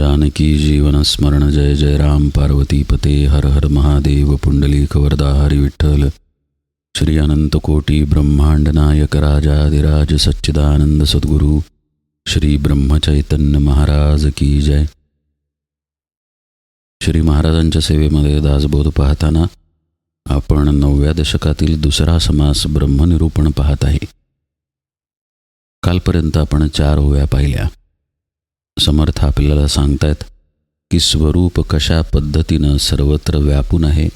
जानकी जीवन स्मरण जय जय राम पार्वती पते हर हर महादेव पुंडलीक वरदा हरी विठ्ठल। श्री अनंत कोटी ब्रह्मांड नायक राजाधिराज सच्चिदानंद सद्गुरू। श्री ब्रह्मचैतन्य महाराज की जय। श्री महाराजांच्या सेवेमध्ये दासबोध पाहताना आपण नवव्या दशकातील दुसरा समास ब्रह्मनिरूपण पाहत आहे. कालपर्यंत आपण चार होव्या पाहिल्या. समर्थ आपल्याला सांगतायत की स्वरूप कशा पद्धतीनं सर्वत्र व्यापून आहे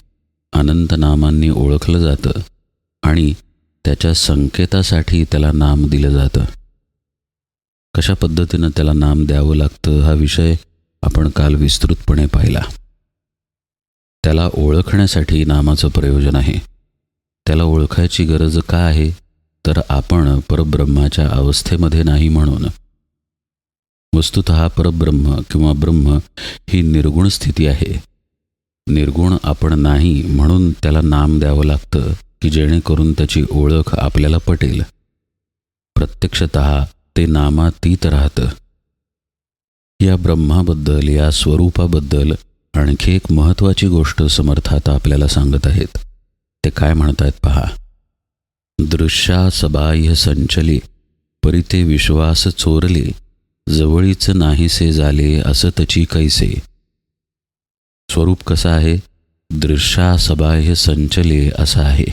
अनंत नामांनी ओळखलं जातं आणि त्याच्या संकेतासाठी त्याला नाम दिलं जातं. कशा पद्धतीनं त्याला नाम द्यावं लागतं हा विषय आपण काल विस्तृतपणे पाहिला. त्याला ओळखण्यासाठी नामाचं प्रयोजन आहे. त्याला ओळखायची गरज का आहे तर आपण परब्रह्माच्या अवस्थेमध्ये नाही म्हणून. वस्तुत परब्रह्म किंवा ब्रह्म ही निर्गुण स्थिती आहे. निर्गुण आपण नाही म्हणून त्याला नाम द्यावं लागतं की जेणेकरून त्याची ओळख आपल्याला पटेल. प्रत्यक्षत ते नामातीत राहतं. या ब्रह्माबद्दल या स्वरूपाबद्दल आणखी एक महत्त्वाची गोष्ट समर्थात आपल्याला सांगत आहेत. ते काय म्हणतायत पहा? दृश्या सबाह्य संचले परिते विश्वास चोरले जवळीच नाहीसे झाले असं तची कैसे. स्वरूप कसं आहे? दृश्या सबाह्य संचले असं आहे.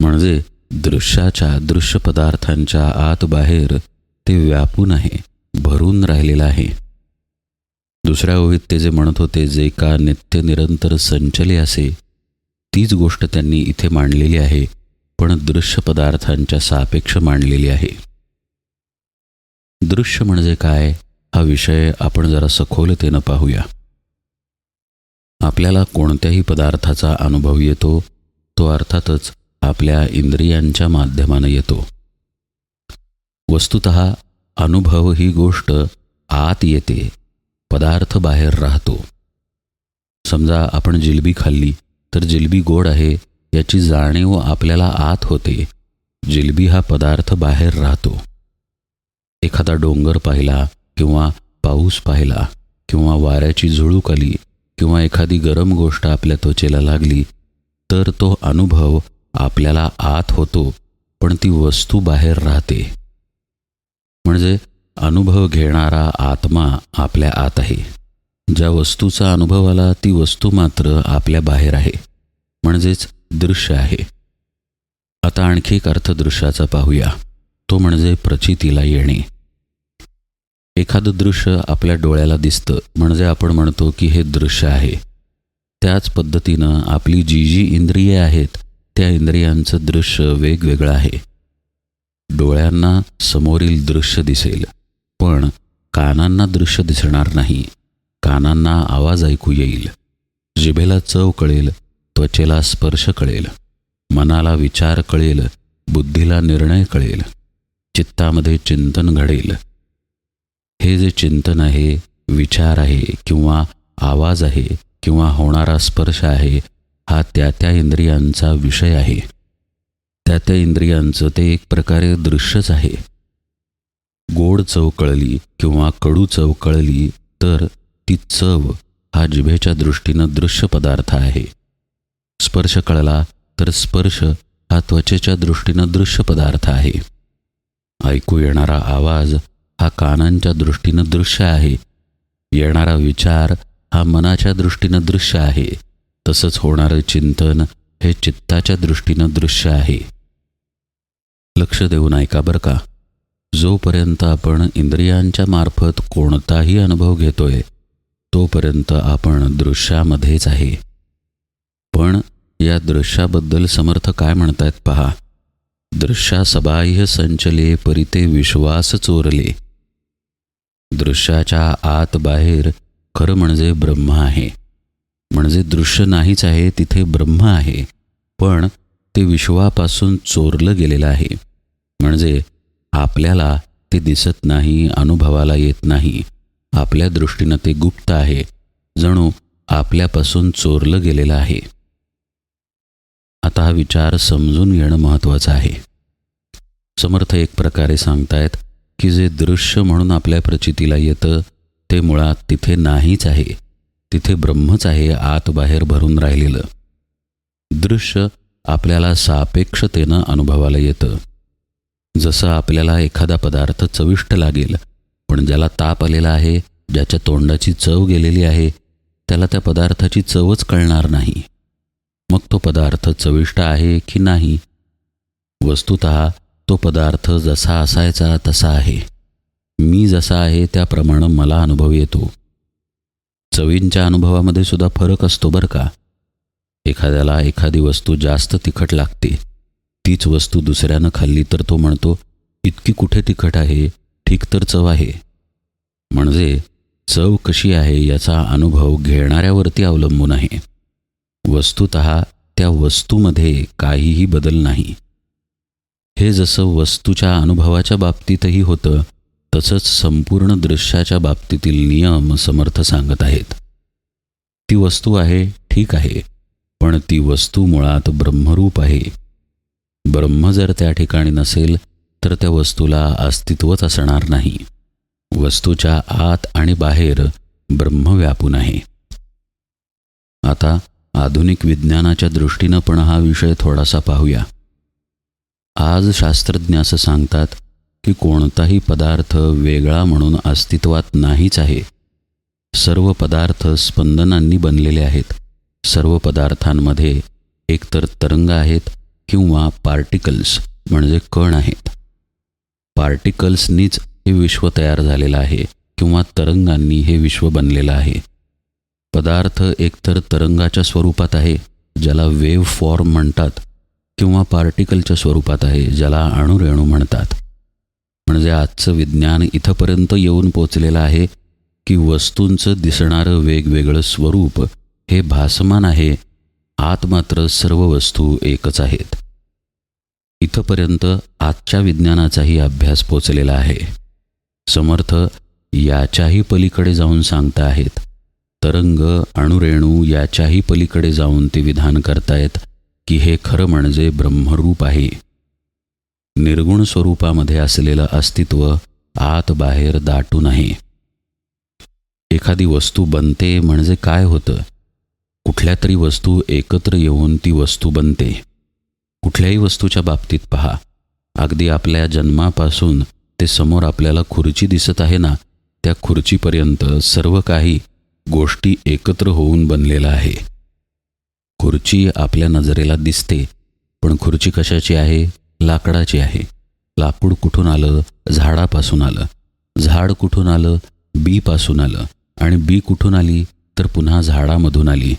म्हणजे दृश्याच्या दृश्य पदार्थांच्या आत बाहेर ते व्यापून आहे भरून राहिलेलं आहे. दुसऱ्या ओळीत ते जे म्हणत होते जे का नित्य निरंतर संचले असे तीच गोष्ट त्यांनी इथे मांडलेली आहे पण दृश्य पदार्थांच्या सापेक्ष मांडलेली आहे. दृश्य म्हणजे काय? हा विषय आपण जरा सखोलतेनं पाहूया. आपल्याला कोणत्याही पदार्थाचा अनुभव येतो तो अर्थातच आपल्या इंद्रियांच्या माध्यमानं येतो. वस्तुत अनुभव ही गोष्ट आत येते पदार्थ बाहेर राहतो. समजा आपण जिलबी खाल्ली तर जिलबी गोड आहे याची जाणीव आपल्याला आत होते. जिलबी हा पदार्थ बाहेर राहतो. एखादा डोंगर पाहिला किंवा पाऊस पाहिला किंवा वाऱ्याची झुळूक आली किंवा एखादी गरम गोष्ट आपल्या त्वचेला लागली तर तो अनुभव आपल्याला आत होतो पण ती वस्तू बाहेर राहते. म्हणजे अनुभव घेणारा आत्मा आपल्या आत आहे. ज्या वस्तूचा अनुभव आला ती वस्तू मात्र आपल्या बाहेर आहे. म्हणजेच दृश्य आहे. आता आणखी एक अर्थ दृश्याचा पाहूया. तो म्हणजे प्रचितीला येणे. एखादं दृश्य आपल्या डोळ्याला दिसतं म्हणजे आपण म्हणतो की हे दृश्य आहे. त्याच पद्धतीनं आपली जी जी इंद्रिये आहेत त्या इंद्रियांचं दृश्य वेगवेगळं आहे. डोळ्यांना समोरील दृश्य दिसेल पण कानांना दृश्य दिसणार नाही. कानांना आवाज ऐकू येईल. जिभेला चव कळेल त्वचेला स्पर्श कळेल. मनाला विचार कळेल बुद्धीला निर्णय कळेल. चित्तामध्ये चिंतन घडेल. हे जे चिंतन आहे विचार आहे किंवा आवाज आहे किंवा होणारा स्पर्श आहे हा त्या त्या इंद्रियांचा विषय आहे. त्या त्या इंद्रियांचं ते एक प्रकारे दृश्यच आहे. गोड चव कळली किंवा कडू चव कळली तर ती चव हा जिभेच्या दृष्टीनं दृश्य पदार्थ आहे. स्पर्श कळला तर स्पर्श हा त्वचेच्या दृष्टीनं दृश्य पदार्थ आहे. ऐकू येणारा आवाज हा कानांच्या दृष्टीनं दृश्य आहे. येणारा विचार हा मनाच्या दृष्टीनं दृश्य आहे. तसंच होणारं चिंतन हे चित्ताच्या दृष्टीनं दृश्य आहे. लक्ष देऊन ऐका बरं का. जोपर्यंत आपण इंद्रियांच्या मार्फत कोणताही अनुभव घेतोय तोपर्यंत आपण दृश्यामध्येच आहे. पण या दृश्याबद्दल समर्थ काय म्हणतायत पहा. दृश्यासबाह्य संचले परिते विश्वास चोरले. दृश्याच्या आत बाहेर खरं म्हणजे ब्रह्म आहे. म्हणजे दृश्य नाहीच आहे तिथे ब्रह्म आहे. पण ते विश्वापासून चोरलं गेलेलं आहे. म्हणजे आपल्याला ते दिसत नाही अनुभवाला येत नाही. आपल्या दृष्टीनं ते गुप्त आहे. जणू आपल्यापासून चोरलं गेलेलं आहे. आता हा विचार समजून घेणं महत्त्वाचं आहे. समर्थ एक प्रकारे सांगतायत की जे दृश्य म्हणून आपल्या प्रचितीला येतं ते मुळात तिथे नाहीच आहे. तिथे ब्रह्मच आहे आत बाहेर भरून राहिलेलं. दृश्य आपल्याला सापेक्षतेनं अनुभवाला येतं. जसं आपल्याला एखादा पदार्थ चविष्ट लागेल पण ज्याला ताप आलेला आहे ज्याच्या तोंडाची चव गेलेली आहे त्याला त्या पदार्थाची चवच कळणार नाही. मग तो पदार्थ चविष्ट आहे की नाही? वस्तुत तो पदार्थ जसा असायचा तसा आहे. मी जसा आहे त्याप्रमाणे मला अनुभव येतो. चवींच्या अनुभवामध्ये सुद्धा फरक असतो बरं का? एखाद्याला एखादी वस्तू जास्त तिखट लागते. तीच वस्तू दुसऱ्यानं खाल्ली तर तो म्हणतो इतकी कुठे तिखट आहे? ठीक तर चव आहे. म्हणजे चव कशी आहे याचा अनुभव घेणाऱ्यावरती अवलंबून आहे. वस्तुत त्या वस्तूमध्ये काहीही बदल नाही. हे जसं वस्तूच्या अनुभवाच्या बाबतीतही होतं तसंच संपूर्ण दृश्याच्या बाबतीतील नियम समर्थ सांगत आहेत. ती वस्तू आहे ठीक आहे पण ती वस्तू मुळात ब्रह्मरूप आहे. ब्रह्म जर त्या ठिकाणी नसेल तर त्या वस्तूला अस्तित्वच असणार नाही. वस्तूच्या आत आणि बाहेर ब्रह्म व्यापून आहे. आता आधुनिक विज्ञानाच्या दृष्टीनं पण हा विषय थोडासा पाहूया. आज शास्त्रज्ञ असं सांगतात की कोणताही पदार्थ वेगळा म्हणून अस्तित्वात नाहीच आहे. सर्व पदार्थ स्पंदनांनी बनलेले आहेत. सर्व पदार्थांमध्ये एकतर तरंग आहेत किंवा पार्टिकल्स म्हणजे कण आहेत. पार्टिकल्सनीच हे विश्व तयार झालेलं आहे किंवा तरंगांनी हे विश्व बनलेलं आहे. पदार्थ एकतर तरंगाच्या स्वरूपात आहे ज्याला वेव्ह फॉर्म म्हणतात किंवा पार्टिकलच्या स्वरूपात आहे ज्याला अणुरेणू म्हणतात. म्हणजे आजचं विज्ञान इथंपर्यंत येऊन पोचलेलं आहे की वस्तूंचं दिसणारं वेगवेगळं स्वरूप हे भासमान आहे आत मात्र सर्व वस्तू एकच आहेत. इथंपर्यंत आजच्या विज्ञानाचाही अभ्यास पोचलेला आहे. समर्थ याच्याही पलीकडे जाऊन सांगता आहेत तरंग अणुरेणू याच्याही पलीकडे जाऊन ते विधान करतायत की हे खरं म्हणजे ब्रह्मरूप आहे. निर्गुण स्वरूपामध्ये असलेलं अस्तित्व आत बाहेर दाटून आहे एखादी वस्तू बनते म्हणजे काय होतं? कुठल्या तरी वस्तू एकत्र येऊन ती वस्तू बनते. कुठल्याही वस्तूच्या बाबतीत पहा. अगदी आपल्या जन्मापासून ते समोर आपल्याला खुर्ची दिसत आहे ना? त्या खुर्चीपर्यंत सर्व काही गोष्टी एकत्र होऊन बनलेलं आहे. खुर्ची आपल्या नजरेला दिसते पण खुर्ची कशाची आहे? लाकडाची आहे. लाकूड कुठून आलं? झाडापासून आलं. झाड कुठून आलं? बीपासून आलं. आणि बी कुठून आली? तर पुन्हा झाडामधून आली.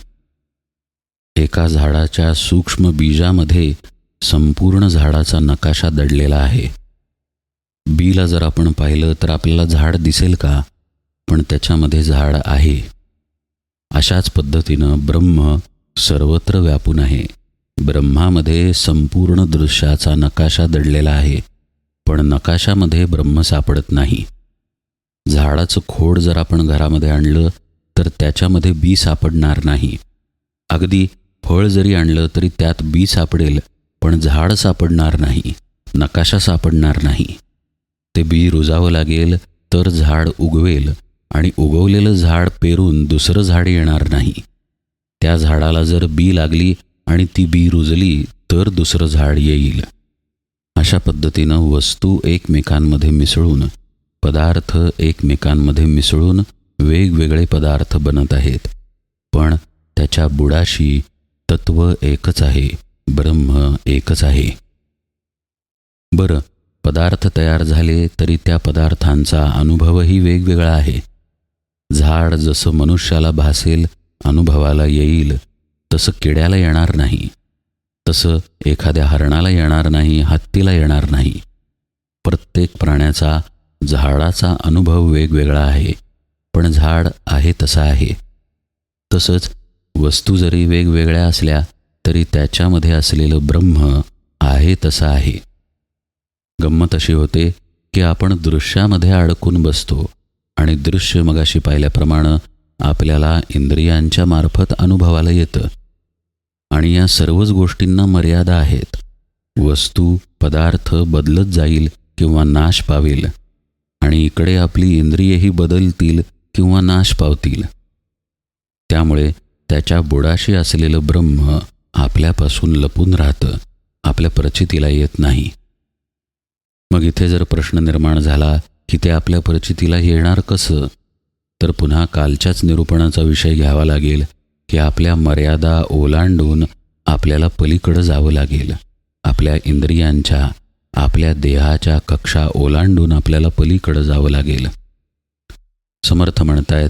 एका झाडाच्या सूक्ष्म बीजामध्ये संपूर्ण झाडाचा नकाशा दडलेला आहे. बीला जर आपण पाहिलं तर आपल्याला झाड दिसेल का? पण त्याच्यामध्ये झाड आहे. अशाच पद्धतीनं ब्रह्म सर्वत्र व्यापून आहे. ब्रह्मामध्ये संपूर्ण दृश्याचा नकाशा दडलेला आहे पण नकाशामध्ये ब्रह्म सापडत नाही. झाडाचं खोड जर आपण घरामध्ये आणलं तर त्याच्यामध्ये बी सापडणार नाही. अगदी फळ जरी आणलं तरी त्यात बी सापडेल पण झाड सापडणार नाही नकाशा सापडणार नाही. ते बी रुजावं लागेल तर झाड उगवेल आणि उगवलेलं झाड पेरून दुसरं झाड येणार नाही. त्या झाडाला जर बी लागली आणि ती बी रुजली तर दुसरं झाड येईल. अशा पद्धतीनं वस्तू एकमेकांमध्ये मिसळून पदार्थ एकमेकांमध्ये मिसळून वेगवेगळे पदार्थ बनत आहेत. पण त्याच्या बुडाशी तत्व एकच आहे ब्रह्म एकच आहे. बरं पदार्थ तयार झाले तरी त्या पदार्थांचा अनुभवही वेगवेगळा आहे. झाड जसं मनुष्याला भासेल अनुभवाला येईल तसं किड्याला येणार नाही. तसं एखाद्या हरणाला येणार नाही हत्तीला येणार नाही. प्रत्येक प्राण्याचा झाडाचा अनुभव वेगवेगळा आहे पण झाड आहे तसं आहे. तसंच वस्तू जरी वेगवेगळ्या असल्या तरी त्याच्यामध्ये असलेलं ब्रह्म आहे तसं आहे. गंमत अशी होते की आपण दृश्यामध्ये अडकून बसतो आणि दृश्य मगाशी पाहिल्याप्रमाणे आपल्याला इंद्रियांच्या मार्फत अनुभवाला येतं. आणि या सर्वच गोष्टींना मर्यादा आहेत. वस्तू पदार्थ बदलत जाईल किंवा नाश पावेल. आणि इकडे आपली इंद्रियेही बदलतील किंवा नाश पावतील. त्यामुळे त्याच्या बुडाशी असलेलं ब्रह्म आपल्यापासून लपून राहतं. आपल्या प्रचितीला येत नाही. मग इथे जर प्रश्न निर्माण झाला की ते आपल्या परिचितीला येणार कसं? तर पुन्हा कालच्याच निरूपणाचा विषय घ्यावा लागेल की आपल्या मर्यादा ओलांडून आपल्याला पलीकडं जावं लागेल. आपल्या इंद्रियांच्या आपल्या देहाच्या कक्षा ओलांडून आपल्याला पलीकडं जावं लागेल. समर्थ म्हणतायत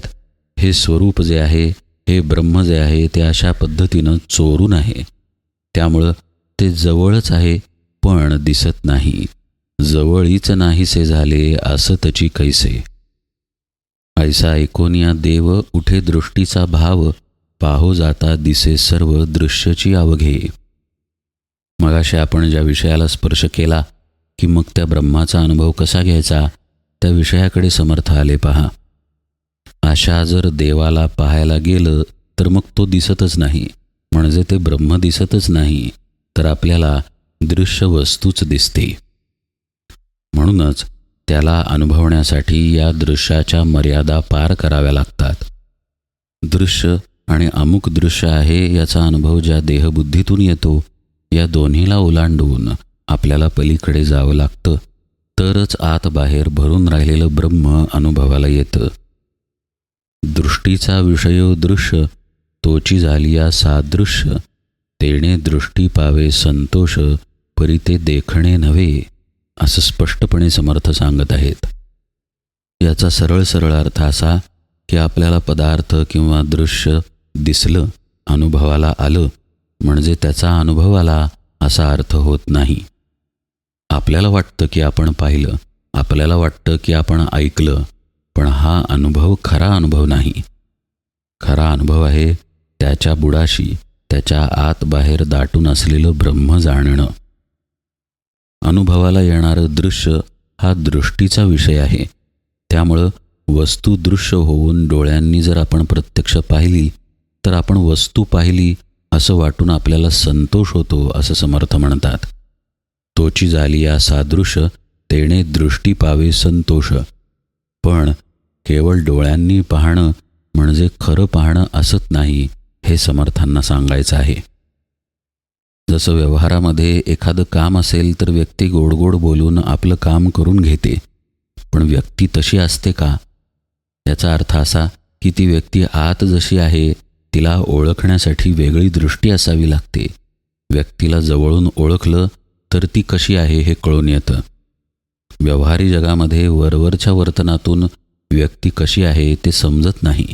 हे स्वरूप जे आहे हे ब्रह्म जे आहे ते अशा पद्धतीनं चोरून आहे. त्यामुळं ते जवळच आहे पण दिसत नाही. जवळीच नाहीसे झाले असं त्याची कैसे. ऐसा ऐकून या देव उठे दृष्टीचा भाव पाहो जाता दिसे सर्व दृश्यची अवघे. मगाशी आपण ज्या विषयाला स्पर्श केला की मग त्या ब्रह्माचा अनुभव कसा घ्यायचा त्या विषयाकडे समर्थ आले पहा. अशा जर देवाला पाहायला गेलं तर मग तो दिसतच नाही. म्हणजे ते ब्रह्म दिसतच नाही. तर आपल्याला दृश्य वस्तूच दिसते. म्हणूनच त्याला अनुभवण्यासाठी या दृश्याच्या मर्यादा पार कराव्या लागतात. दृश्य आणि अमुक दृश्य आहे याचा अनुभव ज्या देहबुद्धीतून येतो या दोन्हीला ओलांडून आपल्याला पलीकडे जावं लागतं तरच आत बाहेर भरून राहिलेलं ब्रह्म अनुभवाला येतं. दृष्टीचा विषयो दृश्य तोची झाली या सादृश्य तेणे दृष्टी पावे संतोष परी ते देखणे नव्हे. असं स्पष्टपणे समर्थ सांगत आहेत. याचा सरळ सरळ अर्थ असा की आपल्याला पदार्थ किंवा दृश्य दिसलं अनुभवाला आलं म्हणजे त्याचा अनुभव आला असा अर्थ होत नाही. आपल्याला वाटतं की आपण पाहिलं आपल्याला वाटतं की आपण ऐकलं पण हा अनुभव खरा अनुभव नाही. खरा अनुभव आहे त्याच्या बुडाशी त्याच्या आत बाहेर दाटून असलेलं ब्रह्म जाणणं. अनुभवाला येणारं दृश्य हा दृष्टीचा विषय आहे. त्यामुळं वस्तू दृश्य होऊन डोळ्यांनी जर आपण प्रत्यक्ष पाहिली तर आपण वस्तू पाहिली असं वाटून आपल्याला संतोष होतो असं समर्थ म्हणतात. तोची झाली या सादृश्य तेणे दृष्टी पावे संतोष. पण केवळ डोळ्यांनी पाहणं म्हणजे खरं पाहणं असत नाही हे समर्थांना सांगायचं आहे. जसं व्यवहारामध्ये एखादं काम असेल तर व्यक्ती गोड गोड बोलून आपलं काम करून घेते. पण व्यक्ती तशी असते का? याचा अर्थ असा की ती व्यक्ती आत जशी आहे तिला ओळखण्यासाठी वेगळी दृष्टी असावी लागते. व्यक्तीला जवळून ओळखलं तर ती कशी आहे हे कळून येतं. व्यवहारी जगामध्ये वरवरच्या वर्तनातून व्यक्ती कशी आहे ते समजत नाही.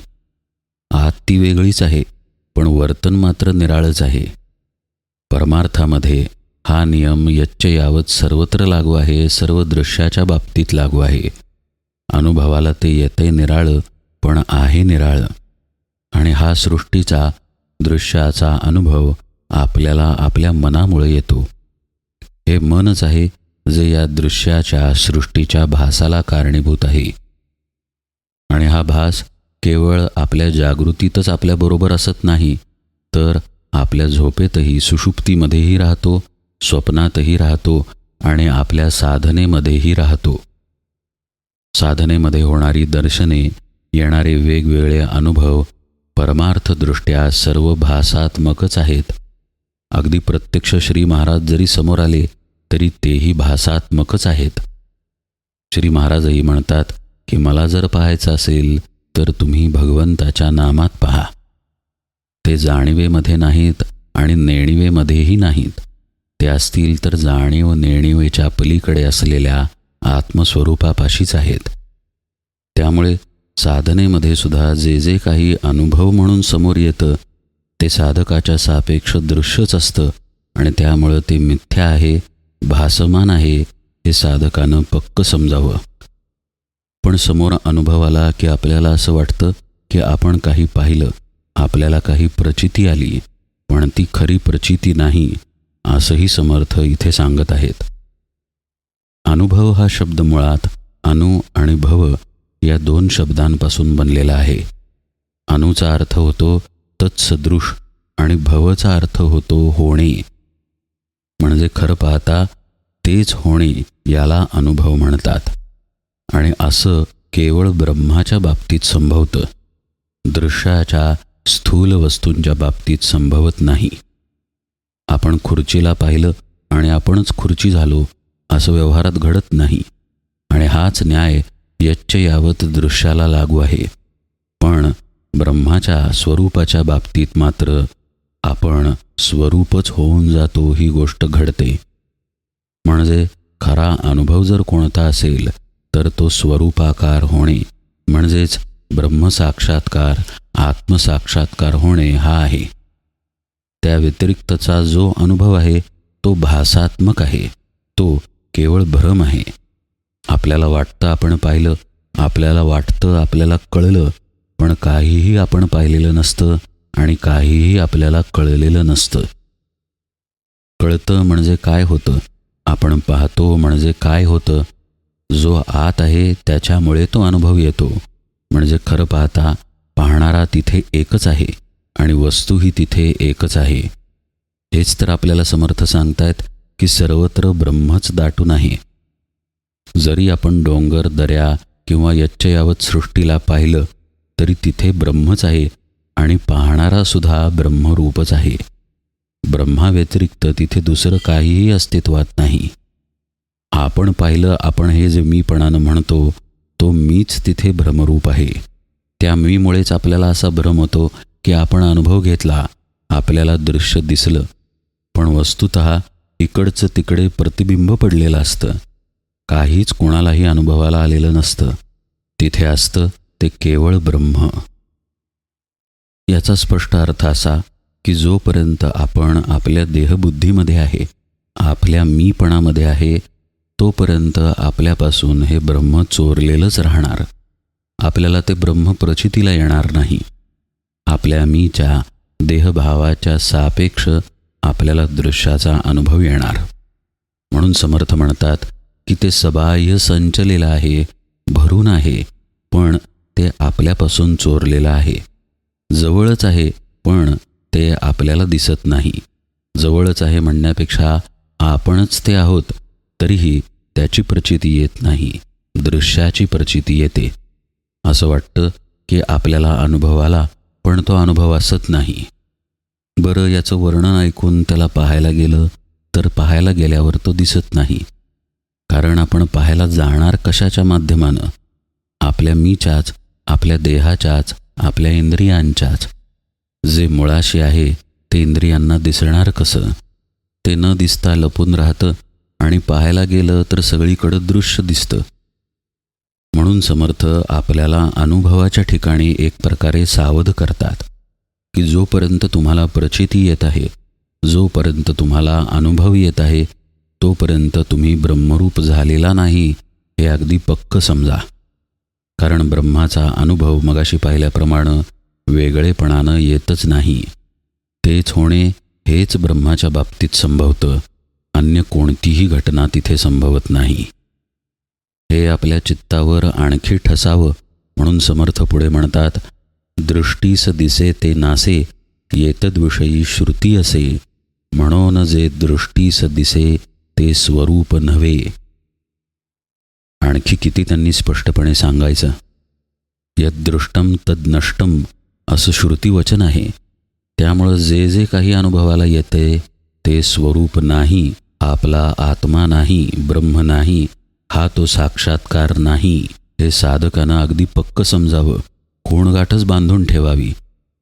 आत ती वेगळीच आहे पण वर्तन मात्र निराळच आहे. परमार्थामध्ये हा नियम यच्च यावत सर्वत्र लागू आहे सर्व दृश्याच्या बाबतीत लागू आहे. अनुभवाला ते येते निराळं पण आहे निराळं. आणि हा सृष्टीचा दृश्याचा अनुभव आपल्याला आपल्या मनामुळे येतो. हे मनच आहे जे या दृश्याच्या सृष्टीच्या भासाला कारणीभूत आहे. आणि हा भास केवळ आपल्या जागृतीतच आपल्याबरोबर असत नाही तर आपल्या झोपेतही सुषुप्तीमध्येही राहतो स्वप्नातही राहतो आणि आपल्या साधनेमध्येही राहतो. साधनेमध्ये होणारी दर्शने येणारे वेगवेगळे अनुभव परमार्थदृष्ट्या सर्व भासात्मकच आहेत. अगदी प्रत्यक्ष श्री महाराज जरी समोर आले तरी तेही भासात्मकच आहेत. श्री महाराजही म्हणतात की मला जर पाहायचं असेल तर तुम्ही भगवंताच्या नामात पहा. ते जाणीवेमध्ये नाहीत आणि नेणिवेमध्येही नाहीत. ते असतील तर जाणीव नेणिवेच्या पलीकडे असलेल्या आत्मस्वरूपापाशीच आहेत. त्यामुळे साधनेमध्ये सुद्धा जे जे काही अनुभव म्हणून समोर येतं ते साधकाच्या सापेक्ष दृश्यच असतं आणि त्यामुळं ते मिथ्या आहे भासमान आहे हे साधकानं पक्क समजावं. पण समोर अनुभव आला की आपल्याला असं वाटतं की आपण काही पाहिलं आपल्याला काही प्रचिती आली पण ती खरी प्रचिती नाही असंही समर्थ इथे सांगत आहेत. अनुभव हा शब्द मुळात अनु आणि भव या दोन शब्दांपासून बनलेला आहे. अणूचा अर्थ होतो तत्सदृश आणि भवचा अर्थ होतो होणे. म्हणजे खरं पाहता तेच होणे याला अनुभव म्हणतात. आणि असं केवळ ब्रह्माच्या बाबतीत संभवतं. दृश्याच्या स्थूल वस्तूंच्या बाबतीत संभवत नाही. आपण खुर्चीला पाहिलं आणि आपणच खुर्ची झालो असं व्यवहारात घडत नाही. आणि हाच न्याय यच्च यावत दृश्याला लागू आहे. पण ब्रह्माच्या स्वरूपाच्या बाबतीत मात्र आपण स्वरूपच होऊन जातो ही गोष्ट घडते. म्हणजे खरा अनुभव जर कोणता असेल तर तो स्वरूपाकार होणे म्हणजेच ब्रह्मसाक्षात्कार आत्मसाक्षात्कार होणे हा आहे. त्या व्यतिरिक्तचा जो अनुभव आहे तो भासात्मक आहे. तो केवळ भ्रम आहे. आपल्याला वाटतं आपण पाहिलं आपल्याला वाटतं आपल्याला कळलं पण काहीही आपण पाहिलेलं नसतं आणि काहीही आपल्याला कळलेलं नसतं. कळतं म्हणजे काय होतं? आपण पाहतो म्हणजे काय होतं? जो आत आहे त्याच्यामुळे तो अनुभव येतो. म्हणजे खरं पाहता पाहणारा तिथे एकच आहे आणि वस्तूही तिथे एकच आहे. हेच तर आपल्याला समर्थ सांगतायत की सर्वत्र ब्रह्मच दाटून आहे जरी आपण डोंगर दऱ्या किंवा यच्चयावत सृष्टीला पाहिलं तरी तिथे ब्रह्मच आहे आणि पाहणारा सुद्धा ब्रह्मरूपच आहे. ब्रह्माव्यतिरिक्त तिथे दुसरं काहीही अस्तित्वात नाही. आपण पाहिलं आपण हे जे मीपणानं म्हणतो तो मीच तिथे भ्रमरूप आहे. त्या मीमुळेच आपल्याला असा भ्रम होतो की आपण अनुभव घेतला आपल्याला दृश्य दिसलं. पण वस्तुत इकडचं तिकडे प्रतिबिंब पडलेलं असतं. काहीच कोणालाही अनुभवाला आलेलं नसतं. तिथे असतं ते केवळ ब्रह्म. याचा स्पष्ट अर्थ असा की जोपर्यंत आपण आपल्या देहबुद्धीमध्ये आहे आपल्या मीपणामध्ये आहे तोपर्यंत आपल्यापासून हे ब्रह्म चोरलेलंच राहणार. आपल्याला ते ब्रह्म प्रचितीला येणार नाही. आपल्या मीच्या देहभावाच्या सापेक्ष आपल्याला दृश्याचा अनुभव येणार. म्हणून समर्थ म्हणतात की ते सबाह्य संचलेलं आहे भरून आहे पण ते आपल्यापासून चोरलेलं आहे. जवळच आहे पण ते आपल्याला दिसत नाही. जवळच आहे म्हणण्यापेक्षा आपणच ते आहोत तरीही त्याची प्रचिती येत नाही. दृश्याची प्रचिती येते. असं वाटतं की आपल्याला अनुभव आला पण तो अनुभव असत नाही. बरं याचं वर्णन ऐकून त्याला पाहायला गेलं तर पाहायला गेल्यावर तो दिसत नाही. कारण आपण पाहायला जाणार कशाच्या माध्यमानं? आपल्या मीच्याच आपल्या देहाच्याच आपल्या इंद्रियांच्याच. जे मुळाशी आहे ते इंद्रियांना दिसणार कसं? ते न दिसता लपून राहतं आणि पाहायला गेलं तर सगळीकडं दृश्य दिसतं. म्हणून समर्थ आपल्याला अनुभवाच्या ठिकाणी एक प्रकारे सावध करतात की जोपर्यंत तुम्हाला प्रचिती येत आहे जोपर्यंत तुम्हाला अनुभव येत आहे तोपर्यंत तुम्ही ब्रह्मरूप झालेला नाही हे अगदी पक्क समजा. कारण ब्रह्माचा अनुभव मगाशी पाहिल्याप्रमाणे वेगळेपणानं येतच नाही. तेच होणे हेच ब्रह्माच्या बाबतीत संभवतं अन्य कोणतीही घटना तिथे संभवत नाही. हे आपल्या चित्तावर आणखी ठसावं म्हणून समर्थ पुढे म्हणतात दृष्टीस दिसे ते नासे येतद्विषयी श्रुती असे. म्हणून जे दृष्टीस दिसे ते स्वरूप नव्हे. आणखी किती त्यांनी स्पष्टपणे सांगायचं यदृष्टम तद्नष्टम असं श्रुतीवचन आहे. त्यामुळं जे जे काही अनुभवाला येते ते स्वरूप नाही आपला आत्मा नाही ब्रह्म नाही हा तो साक्षात्कार नाही हे साधकानं अगदी पक्क समजावं. कोणगाठच बांधून ठेवावी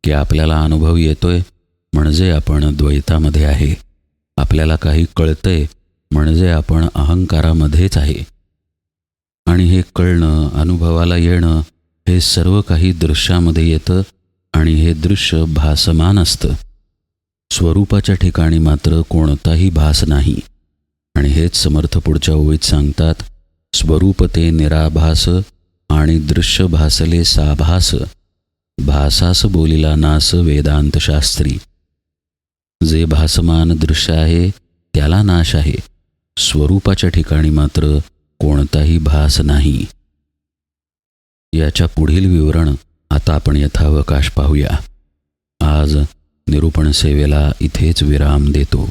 की आपल्याला अनुभव येतोय म्हणजे आपण द्वैतामध्ये आहे. आपल्याला काही कळतंय म्हणजे आपण अहंकारामध्येच आहे. आणि हे कळणं अनुभवाला येणं हे सर्व काही दृश्यामध्ये येतं आणि हे दृश्य भासमान असतं. स्वरूपाच्या ठिकाणी मात्र कोणताही भास नाही. आणि हेच समर्थ पुढच्या ओळीत सांगतात स्वरूप ते निराभास आणि दृश्य भासले साभास. भासास बोलिला नास वेदांतशास्त्री. जे भासमान दृश्य आहे त्याला नाश आहे. स्वरूपाच्या ठिकाणी मात्र कोणताही भास नाही. याच्या पुढील विवरण आता आपण यथावकाश पाहूया. आज निरूपण सेवेला इथेच विराम देतो.